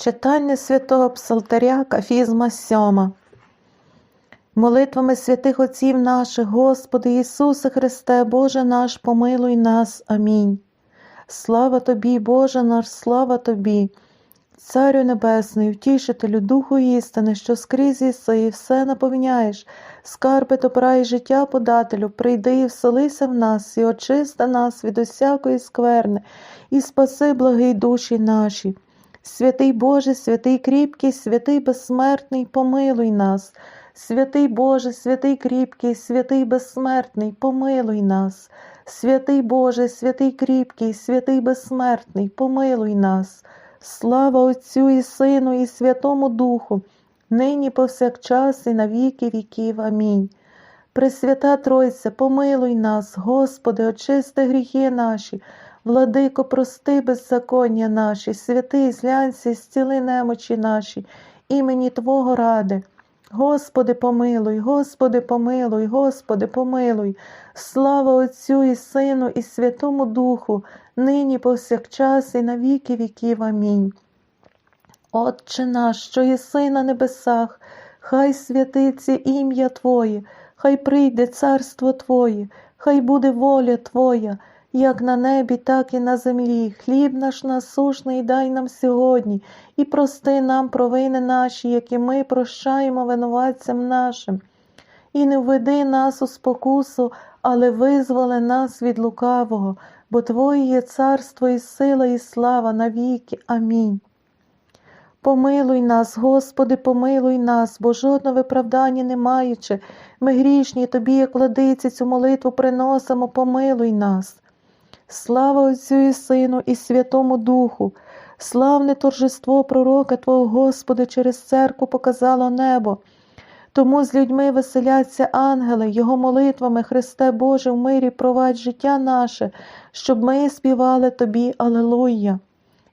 Читання святого Псалтаря Кафізма 7. Молитвами святих Отців наших, Господи Ісусе Христе, Боже наш, помилуй нас. Амінь. Слава Тобі, Боже наш, слава Тобі, Царю Небесний, втішителю, Духу істини, що скрізь іси і все наповняєш, скарби добра і життя подателю, прийди і вселися в нас, і очисти нас від усякої скверни, і спаси благий душі наші. Святий Боже, святий кріпкий, святий безсмертний, помилуй нас. Святий Боже, святий кріпкий, святий безсмертний, помилуй нас. Святий Боже, святий кріпкий, святий безсмертний, помилуй нас. Слава Отцю і Сину, і Святому Духу, нині повсякчас, і на віки віків. Амінь. Пресвята Тройця, помилуй нас, Господи, очисти гріхи наші. Владико, прости беззаконня наші, святий, зглянься, зціли немочі наші, імені Твого ради. Господи, помилуй, Господи, помилуй, Господи, помилуй. Слава Отцю і Сину, і Святому Духу, нині повсякчас, і на віки віків. Амінь. Отче наш, що єси на небесах, хай святиться ім'я Твоє, хай прийде царство Твоє, хай буде воля Твоя як на небі, так і на землі. Хліб наш насушний дай нам сьогодні, і прости нам провини наші, які ми прощаємо винуватцям нашим. І не введи нас у спокусу, але визволи нас від лукавого, бо Твоє є царство і сила, і слава навіки. Амінь. Помилуй нас, Господи, помилуй нас, бо жодного виправдання не маючи, ми грішні Тобі, як владиці, цю молитву приносимо, помилуй нас. Слава Отцю і Сину, і Святому Духу, славне торжество пророка Твого Господи, через церкву показало небо. Тому з людьми веселяться ангели, Його молитвами, Христе Боже, в мирі провадь життя наше, щоб ми співали Тобі, Алелуя.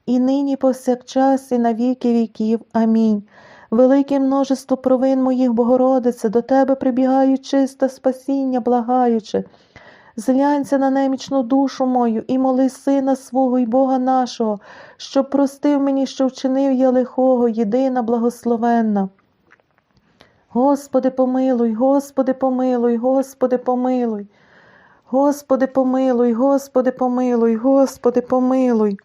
І нині повсякчас, і на віки віків. Амінь. Велике множество провин моїх, Богородице, до Тебе прибігаю чисте спасіння, благаючи. Зглянься на немічну душу мою і моли сина свого і Бога нашого, щоб простив мені, що вчинив я лихого, єдина благословенна. Господи, помилуй, Господи, помилуй, Господи, помилуй. Господи, помилуй, Господи, помилуй, Господи, помилуй.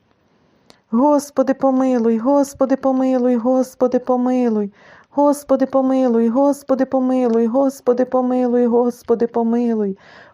Господи, помилуй, Господи, помилуй, Господи, помилуй. Господи, помилуй, Господи, помилуй, Господи, помилуй, Господи, помилуй.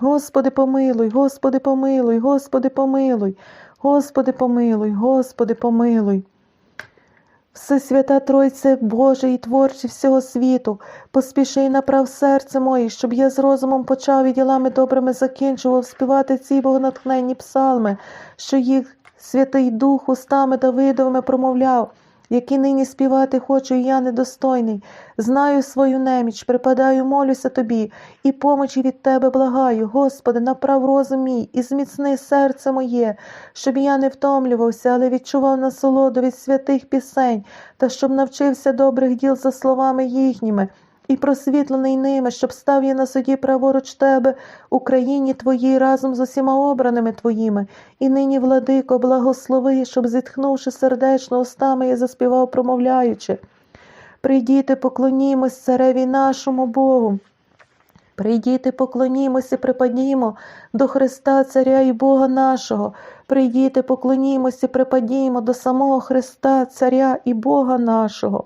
Господи, помилуй, Господи, помилуй, Господи, помилуй. Господи, помилуй, Господи, помилуй. Всесвята Тройце Боже і творче всього світу, поспіши і направ серце моє, щоб я з розумом почав і ділами добрими закінчував співати ці богонатхненні псалми, що їх Святий Дух устами Давидовими промовляв, які нині співати хочу, і я недостойний. Знаю свою неміч, припадаю, молюся тобі, і помочі від тебе благаю, Господи, направ розум мій і зміцни серце моє, щоб я не втомлювався, але відчував насолоду від святих пісень, та щоб навчився добрих діл за словами їхніми. І просвітлений ними, щоб став я на суді праворуч тебе, Україні твоїй разом з усіма обраними твоїми, і нині, владико, благослови, щоб, зітхнувши сердечно устами, я заспівав, промовляючи. Прийдіте, поклонімось цареві нашому Богу. Прийдіте, поклонімось і припадімо до Христа, Царя і Бога нашого. Прийдіте, поклонімось і припадімо до самого Христа, Царя і Бога нашого.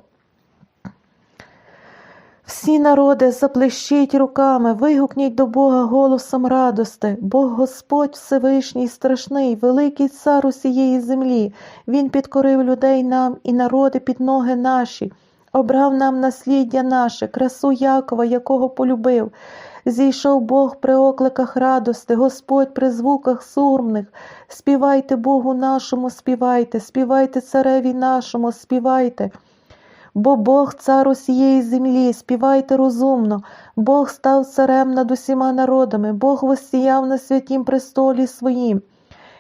Всі народи заплещіть руками, вигукніть до Бога голосом радости. Бог Господь Всевишній, страшний, великий цар усієї землі. Він підкорив людей нам і народи під ноги наші, обрав нам насліддя наше, красу Якова, якого полюбив. Зійшов Бог при окликах радости, Господь при звуках сурмних. Співайте Богу нашому, співайте, співайте цареві нашому, співайте. Бо Бог цар усієї землі, співайте розумно, Бог став царем над усіма народами, Бог воссіяв на святім престолі своїм.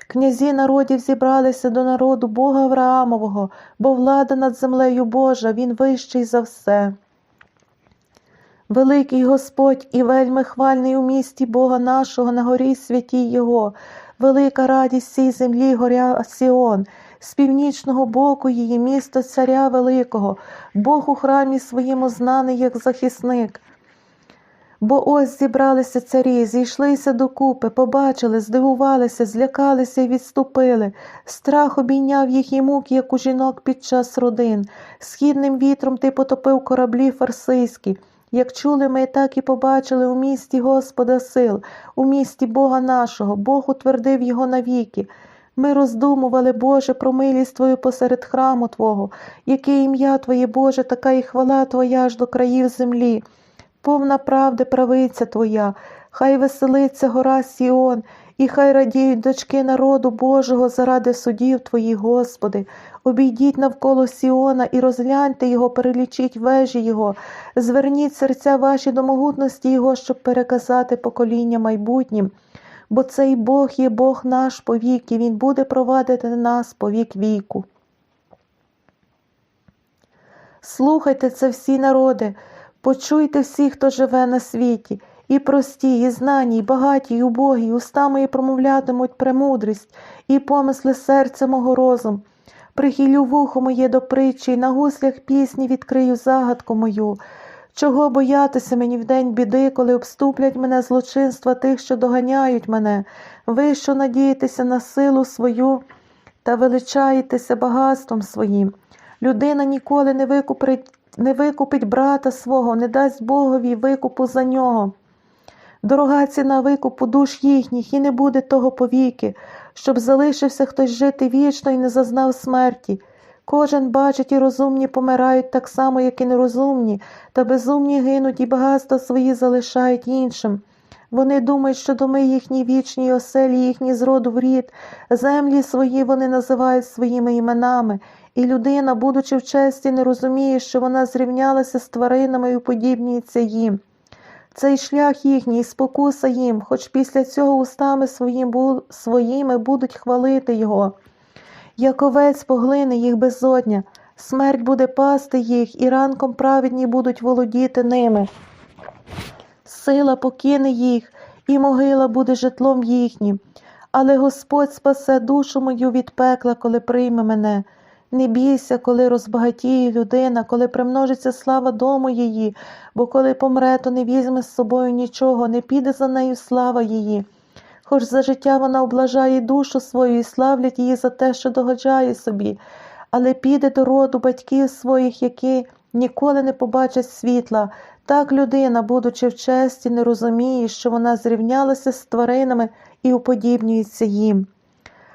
Князі народів зібралися до народу Бога Авраамового, бо влада над землею Божа, він вищий за все. Великий Господь і вельми хвальний у місті Бога нашого на горі святій Його, велика радість цій землі горя Сіон, з північного боку її місто Царя Великого, Бог у храмі своєму знаний як захисник. Бо ось зібралися царі, зійшлися докупи, побачили, здивувалися, злякалися і відступили. Страх обійняв їх і мук, як у жінок під час родин. Східним вітром ти потопив кораблі фарсийські. Як чули ми, так і побачили у місті Господа сил, у місті Бога нашого, Бог утвердив його навіки. Ми роздумували, Боже, про милість Твою посеред храму Твого, яке ім'я Твоє, Боже, така і хвала Твоя аж до країв землі. Повна правди правиця Твоя, хай веселиться гора Сіон, і хай радіють дочки народу Божого заради судів Твоїх, Господи. Обійдіть навколо Сіона і розгляньте його, перелічіть вежі Його, зверніть серця ваші до могутності Його, щоб переказати покоління майбутнім. Бо цей Бог є Бог наш повік, і Він буде провадити нас по вік віку. Слухайте це всі народи, почуйте всі, хто живе на світі, і прості, і знані, і багаті, і убогі, і уста мої промовлятимуть премудрість, і помисли серця мого розум. Прихилю вухо моє до притчі, і на гуслях пісні відкрию загадку мою. Чого боятися мені в день біди, коли обступлять мене злочинства тих, що доганяють мене, ви, що надієтеся на силу свою та величаєтеся багатством своїм. Людина ніколи не викупить, не викупить брата свого, не дасть Богові викупу за нього. Дорога ціна викупу душ їхніх, і не буде того повіки, щоб залишився хтось жити вічно і не зазнав смерті. Кожен бачить і розумні помирають так само, як і нерозумні, та безумні гинуть і багатства свої залишають іншим. Вони думають, що доми їхні вічні оселі, їхні з роду в рід, землі свої вони називають своїми іменами, і людина, будучи в честі, не розуміє, що вона зрівнялася з тваринами і уподібнюється їм. Цей шлях їхній, спокуса їм, хоч після цього устами своїми будуть хвалити його. Як овець поглине їх безодня, смерть буде пасти їх, і ранком праведні будуть володіти ними. Сила покине їх, і могила буде житлом їхнім. Але Господь спасе душу мою від пекла, коли прийме мене. Не бійся, коли розбагатіє людина, коли примножиться слава дому її, бо коли помре, то не візьме з собою нічого, не піде за нею слава її. Хоч за життя вона облажає душу свою і славлять її за те, що догоджає собі, але піде до роду батьків своїх, які ніколи не побачать світла. Так людина, будучи в честі, не розуміє, що вона зрівнялася з тваринами і уподібнюється їм.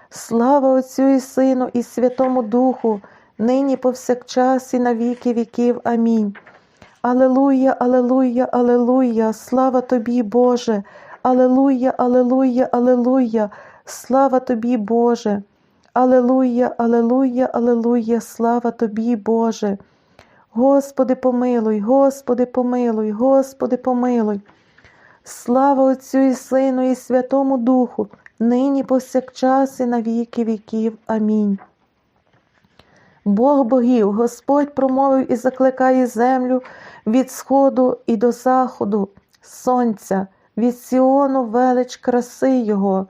Слава Отцю і Сину, і Святому Духу, нині повсякчас і на віки віків. Амінь. Алелуя, алелуя, алелуя, слава тобі, Боже, алелуя, алелуя, алелуя, слава тобі, Боже. Алелуя, алелуя, алелуя, слава тобі, Боже. Господи, помилуй, Господи, помилуй, Господи, помилуй. Слава Отцю і Сину, і Святому Духу, нині повсякчас і на віки віків. Амінь. Бог богів, Господь промовив і закликає землю від сходу і до заходу, сонця, від Сіону велич краси Його.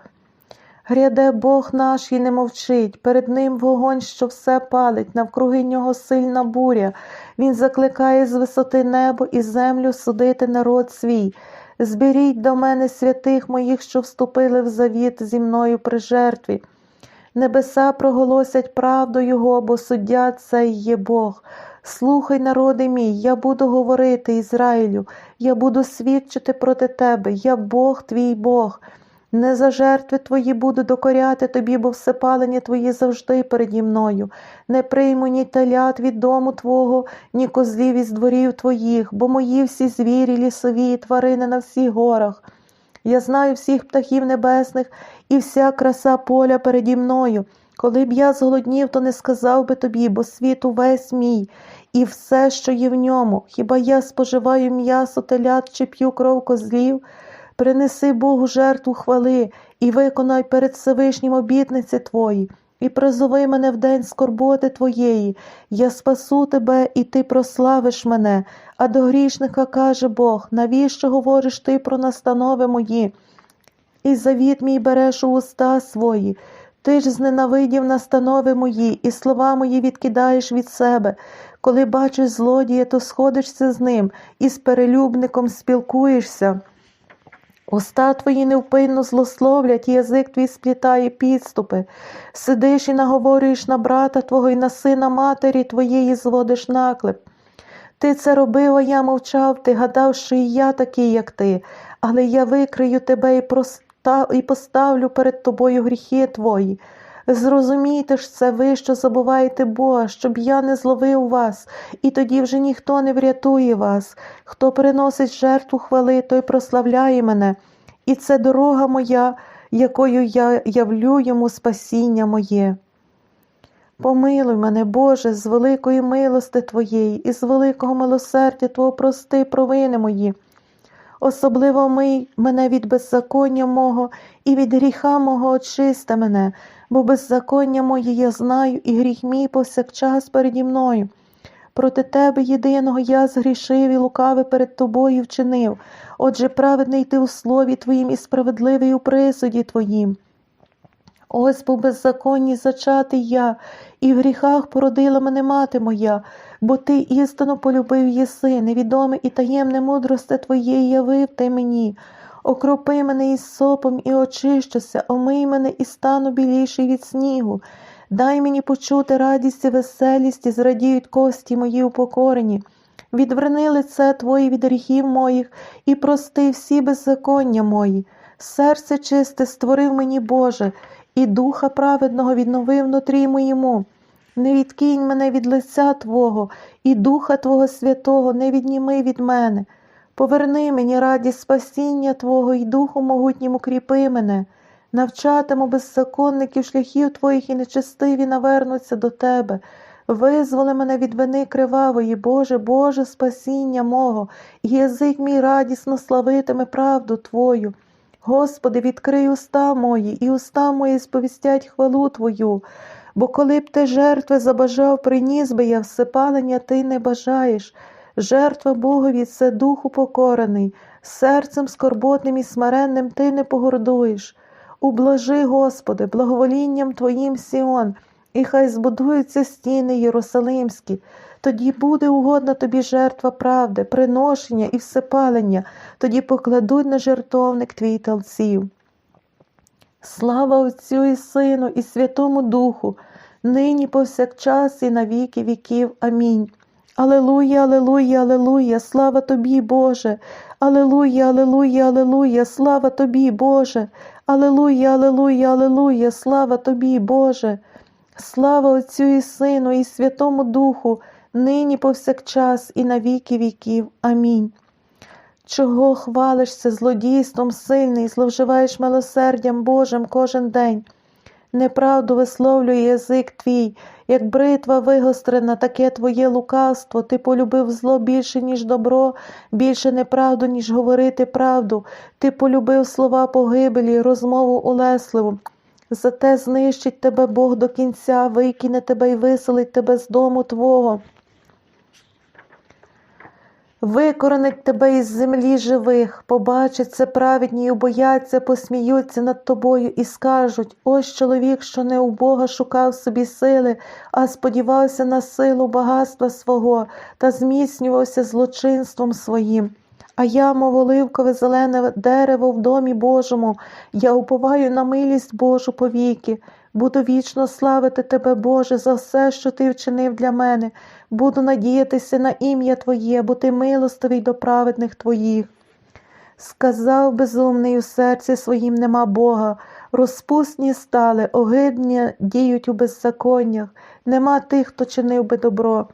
Гряде Бог наш і не мовчить, перед ним вогонь, що все палить, навкруги нього сильна буря. Він закликає з висоти небо і землю судити народ свій. Зберіть до мене святих моїх, що вступили в завіт зі мною при жертві. Небеса проголосять правду Його, бо суддя цей є Бог. Слухай, народи мій, я буду говорити Ізраїлю, я буду свідчити проти тебе, я Бог твій Бог. Не за жертви твої буду докоряти тобі, бо всепалення твої завжди переді мною. Не прийму ні телят від дому твого, ні козлів із дворів твоїх, бо мої всі звірі, лісові, і тварини на всіх горах. Я знаю всіх птахів небесних і вся краса поля переді мною. Коли б я зголоднів, то не сказав би тобі, бо світ увесь мій, і все, що є в ньому. Хіба я споживаю м'ясо телят чи п'ю кров козлів? Принеси Богу жертву хвали і виконай перед Всевишнім обітниці твої, і призови мене в день скорботи твоєї. Я спасу тебе, і ти прославиш мене. А до грішника каже Бог: навіщо говориш ти про настанови мої? І завіт мій береш у уста свої. Ти ж зненавидів настанови мої, і слова мої відкидаєш від себе. Коли бачиш злодія, то сходишся з ним і з перелюбником спілкуєшся. Уста твої невпинно злословлять, язик твій сплітає підступи. Сидиш і наговорюєш на брата твого і на сина матері твоєї зводиш наклеп. Ти це робив, а я мовчав, ти гадав, що і я такий, як ти, але я викрию тебе і, проста... і поставлю перед тобою гріхи твої. Зрозумійте ж це ви, що забуваєте Бога, щоб я не зловив вас, і тоді вже ніхто не врятує вас. Хто приносить жертву хвали, той прославляє мене. І це дорога моя, якою я явлю йому спасіння моє. Помилуй мене, Боже, з великої милости Твоєї і з великого милосердя Твого прости провини мої. Особливо мий мене від беззаконня мого і від гріха мого очисти мене, бо беззаконня моє я знаю, і гріх мій повсякчас переді мною. Проти тебе єдиного я згрішив і лукавий перед тобою вчинив. Отже, праведний ти у слові Твоїм і справедливий у присуді Твоїм. Ось по беззаконні зачатий я, і в гріхах породила мене мати моя, бо ти істину полюбив єси, невідоме і таємне мудросте Твоєї явив ти мені. Окропи мене із сопом і очищуся, омий мене і стану біліший від снігу. Дай мені почути радість і веселість, і зрадіють кості мої упокорені. Відверни лице Твоє від гріхів моїх і прости всі беззаконня мої. Серце чисте створив мені, Боже, і духа праведного відновив внутрі моєму. Не відкинь мене від лиця Твого, і Духа Твого Святого не відніми від мене. Поверни мені радість спасіння Твого і Духу могутнім укріпи мене. Навчатиму беззаконників шляхів Твоїх і нечестиві навернуться до Тебе. Визволи мене від вини кривавої, Боже, Боже, спасіння мого, і язик мій радісно славитиме правду Твою. Господи, відкрий уста мої, і уста мої сповістять хвалу Твою, бо коли б ти жертви забажав, приніс би я всепалення ти не бажаєш. Жертва Богові це духу покорений, серцем скорботним і смиренним ти не погордуєш. Ублажи, Господи, благоволінням Твоїм Сіон, і хай збудуються стіни Єрусалимські. Тоді буде угодна тобі жертва правди, приношення і всепалення, тоді покладуть на жертовник твій талців. Слава Отцю і Сину, і Святому Духу, нині повсякчас, і на віки віків. Амінь. Алелуя, алелуя, алелуя, слава тобі, Боже. Алелуя, алелуя, алелуя, слава тобі, Боже. Алелуя, алелуя, алелуя, слава тобі, Боже. Слава Отцю і Сину, і Святому Духу, нині повсякчас, і на віки віків. Амінь. Чого хвалишся злодійством сильний, зловживаєш милосердям Божим кожен день? Неправду висловлює язик твій, як бритва вигострена, таке твоє лукавство, ти полюбив зло більше, ніж добро, більше неправду, ніж говорити правду, ти полюбив слова погибелі, розмову улесливу. Зате знищить тебе Бог до кінця, викине тебе і виселить тебе з дому Твого. Викоренить тебе із землі живих, побачать це праведні й убояться, посміються над тобою і скажуть ось чоловік, що не у Бога шукав собі сили, а сподівався на силу багатства свого та зміцнювався злочинством своїм. А я, мов оливкове зелене дерево в домі Божому, я уповаю на милість Божу повіки. Буду вічно славити Тебе, Боже, за все, що Ти вчинив для мене. Буду надіятися на ім'я Твоє, бо Ти милостивий до праведних Твоїх. Сказав безумний у серці своїм нема Бога, розпусні стали, огидні діють у беззаконнях, нема тих, хто чинив би добро.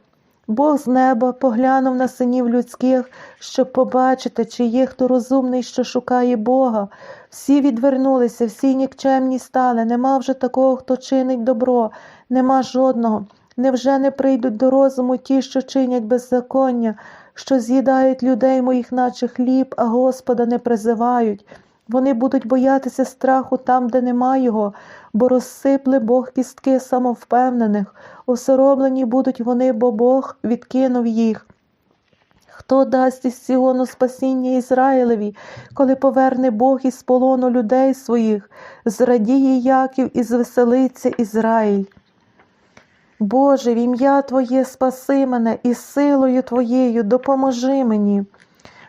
Бог з неба поглянув на синів людських, щоб побачити, чи є хто розумний, що шукає Бога. Всі відвернулися, всі нікчемні стали. Нема вже такого, хто чинить добро, нема жодного. Невже не прийдуть до розуму ті, що чинять беззаконня, що з'їдають людей моїх, наче хліб, а Господа не призивають? Вони будуть боятися страху там, де нема його, бо розсипле Бог кістки самовпевнених, осоромлені будуть вони, бо Бог відкинув їх. Хто дасть із Сіону спасіння Ізраїлеві, коли поверне Бог із полону людей своїх, зрадіє Яків і звеселиться Ізраїль. Боже, в ім'я Твоє спаси мене і силою Твоєю допоможи мені.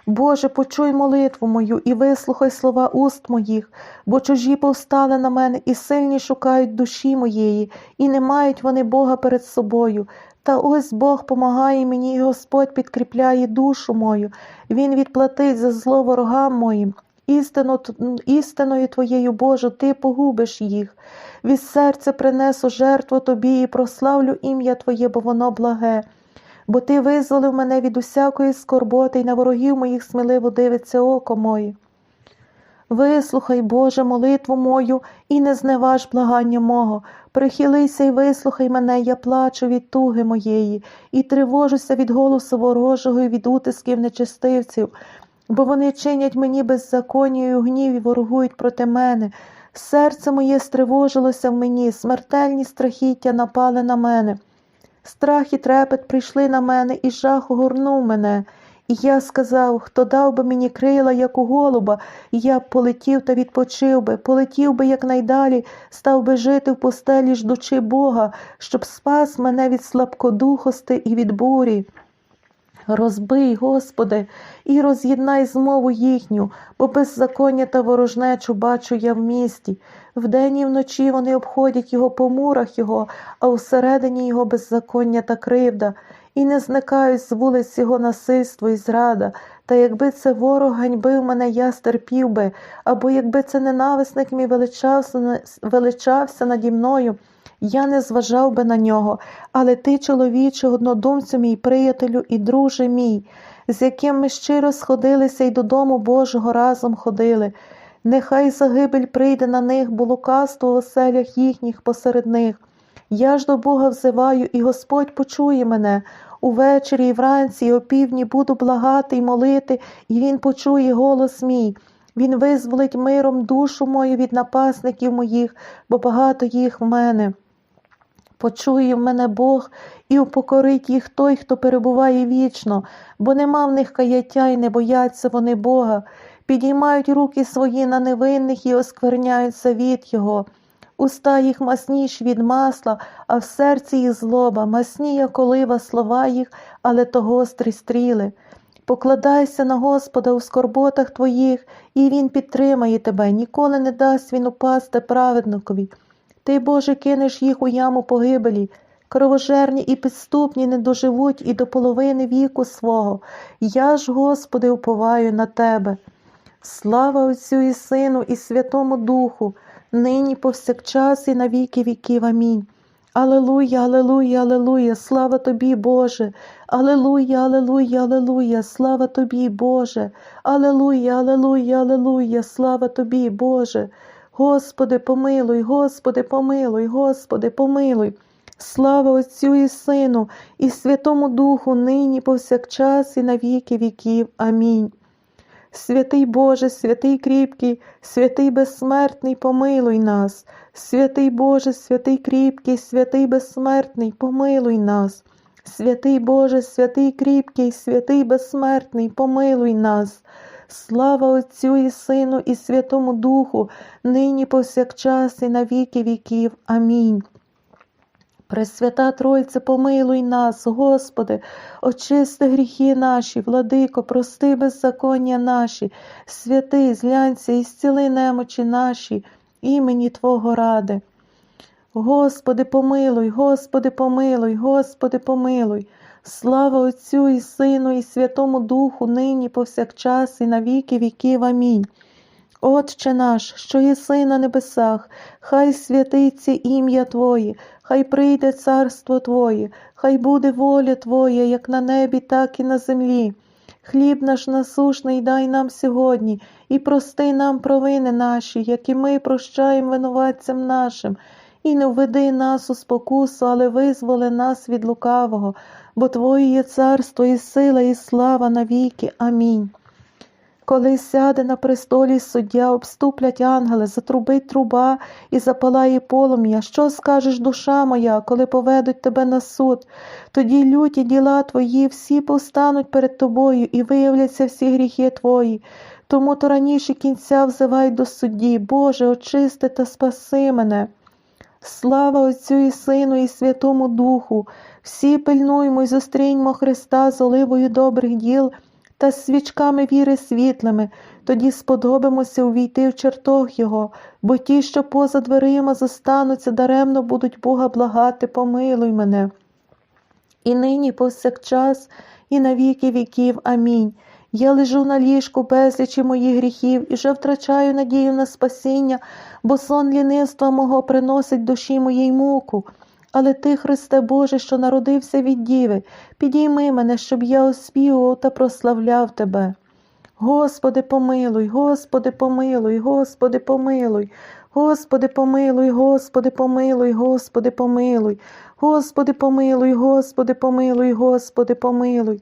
Боже, почуй молитву мою і вислухай слова уст моїх, бо чужі повстали на мене і сильні шукають душі моєї, і не мають вони Бога перед собою. Та ось Бог помагає мені, і Господь підкріпляє душу мою. Він відплатить за зло ворогам моїм. Істину, істиною Твоєю, Божу, Ти погубиш їх. Від серця принесу жертву Тобі і прославлю ім'я Твоє, бо воно благе. Бо Ти визволив мене від усякої скорботи, і на ворогів моїх сміливо дивиться око моє. Вислухай, Боже, молитву мою і не зневаж благання мого. Прихилися і вислухай мене, я плачу від туги моєї, і тривожуся від голосу ворожого і від утисків нечистивців, бо вони чинять мені беззаконня і у гніві ворогують проти мене. Серце моє стривожилося в мені, смертельні страхіття напали на мене. Страх і трепет прийшли на мене, і жах огорнув мене. І я сказав, хто дав би мені крила, як у голуба, і я б полетів та відпочив би, полетів би якнайдалі, став би жити в постелі, ждучи Бога, щоб спас мене від слабкодухости і від бурі. Розбий, Господи, і роз'єднай змову їхню, бо беззаконня та ворожнечу бачу я в місті. Вдень і вночі вони обходять його по мурах його, а всередині його беззаконня та кривда, і не зникають з вулиць його насильство і зрада. Та якби це ворог ганьбив мене, я стерпів би, або якби це ненависник мій величався, величався наді мною. Я не зважав би на нього, але ти, чоловіче, однодумцю мій приятелю і друже мій, з яким ми щиро сходилися і додому Божого разом ходили. Нехай загибель прийде на них, бо лукавство в оселях їхніх посеред них. Я ж до Бога взиваю, і Господь почує мене. Увечері і вранці, і опівдні буду благати й молити, і Він почує голос мій. Він визволить миром душу мою від напасників моїх, бо багато їх в мене. Почує в мене Бог і упокорить їх той, хто перебуває вічно, бо нема в них каяття і не бояться вони Бога, підіймають руки свої на невинних і оскверняються від Його. Уста їх масніші від масла, а в серці їх злоба, масні, як олива слова їх, але то гострі стріли. Покладайся на Господа у скорботах твоїх, і Він підтримає тебе, ніколи не дасть він упасти праведникові. Ти, Боже, кинеш їх у яму погибелі, кровожерні і підступні не доживуть і до половини віку свого. Я ж, Господи, уповаю на Тебе. Слава Отцю і Сину, і Святому Духу, нині повсякчас, і на віки віків. Амінь. Алелуя, алелуя, алелуя, слава тобі, Боже, Алелуя, алелуя, алелуя, слава тобі, Боже, Алелуя, алелуя, алелуя, слава тобі, Боже. Господи, помилуй, Господи, помилуй, Господи, помилуй. Слава Отцю і Сину, і Святому Духу, нині повсякчас, і на віки віків. Амінь. Святий Боже, святий кріпкий, святий безсмертний, помилуй нас, святий Боже, святий кріпкий, святий безсмертний, помилуй нас, святий Боже, святий кріпкий, святий безсмертний, помилуй нас. Слава Отцю і Сину, і Святому Духу, нині повсякчас, і на віки віків. Амінь. Пресвята Тройце, помилуй нас, Господи, очисти гріхи наші, владико, прости беззаконня наші, святий, злянься і зціли немочі наші, імені Твого ради. Господи, помилуй, Господи, помилуй, Господи, помилуй. Слава Отцю і Сину, і Святому Духу, нині повсякчас, і на віки віків. Амінь. Отче наш, що єси на небесах, хай святиться ім'я Твоє, хай прийде царство Твоє, хай буде воля Твоя, як на небі, так і на землі. Хліб наш насушний дай нам сьогодні, і прости нам провини наші, як і ми прощаємо винуватцям нашим, і не введи нас у спокусу, але визволи нас від лукавого, бо Твоє є царство, і сила, і слава навіки. Амінь. Коли сяде на престолі суддя, обступлять ангели, затрубить труба і запалає полум'я. Що скажеш, душа моя, коли поведуть тебе на суд? Тоді люті діла твої всі повстануть перед тобою і виявляться всі гріхи твої. Тому то раніше кінця взивай до судді, Боже, очисти та спаси мене. Слава Отцю і Сину, і Святому Духу. Всі пильнуймо й зустріньмо Христа з оливою добрих діл та з свічками віри світлими, тоді сподобимося увійти в чертог Його, бо ті, що поза дверима зостануться, даремно будуть Бога благати, помилуй мене. І нині повсякчас, і на віки віків. Амінь. Я лежу на ліжку безлічі моїх гріхів і вже втрачаю надію на спасіння, бо сон лінивства мого приносить душі моїй муку. Але ти, Христе Боже, що народився від Діви, підійми мене, щоб я оспівував та прославляв Тебе. Господи, помилуй, Господи, помилуй, Господи, помилуй, Господи, помилуй, Господи, помилуй, Господи, помилуй, Господи, помилуй, Господи, помилуй, Господи, помилуй,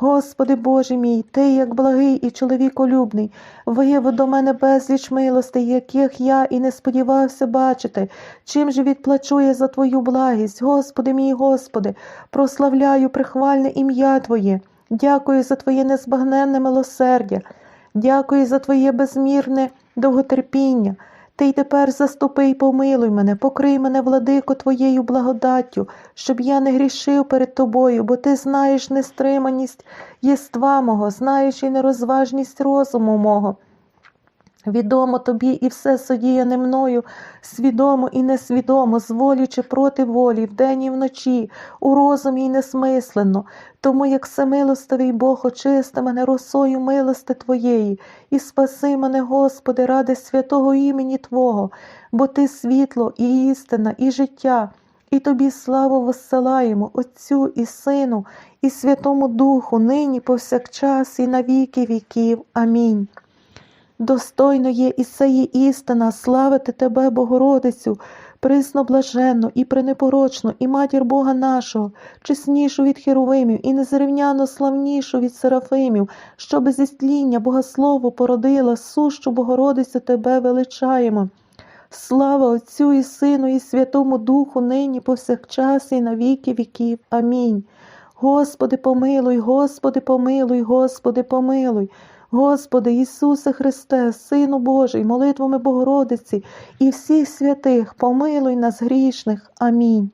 Господи Боже мій, Ти, як благий і чоловіколюбний, виявив до мене безліч милостей, яких я і не сподівався бачити. Чим же відплачу я за Твою благість, Господи мій Господи, прославляю прихвальне ім'я Твоє, дякую за Твоє незбагненне милосердя, дякую за Твоє безмірне довготерпіння. Ти й тепер заступи й помилуй мене, покрий мене, владико, твоєю благодаттю, щоб я не грішив перед тобою, бо ти знаєш нестриманість єства мого, знаєш і нерозважність розуму мого. Відомо тобі і все содіяне мною, свідомо і несвідомо, з волі чи проти волі, вдень і вночі, у розумі й несмислено, тому як всемилостивий Бог очисти мене росою милости Твоєї, і спаси мене, Господи, ради святого імені Твого, бо Ти світло, і істина, і життя, і Тобі славу воссилаємо, Отцю і Сину, і Святому Духу, нині повсякчас, і на віки віків. Амінь. Достойно є і це є істина, славити Тебе, Богородицю, присно блаженну і пренепорочну, і матір Бога нашого, чеснішу від херовимів, і незрівняно славнішу від серафимів, що без істління Богослову породила, сущу Богородицю Тебе величаємо. Слава Отцю і Сину, і Святому Духу, нині повсякчас, і на віки віків. Амінь. Господи, помилуй, Господи, помилуй, Господи, помилуй. Господи Ісусе Христе, Сину Божий, молитвами Богородиці і всіх святих, помилуй нас грішних. Амінь.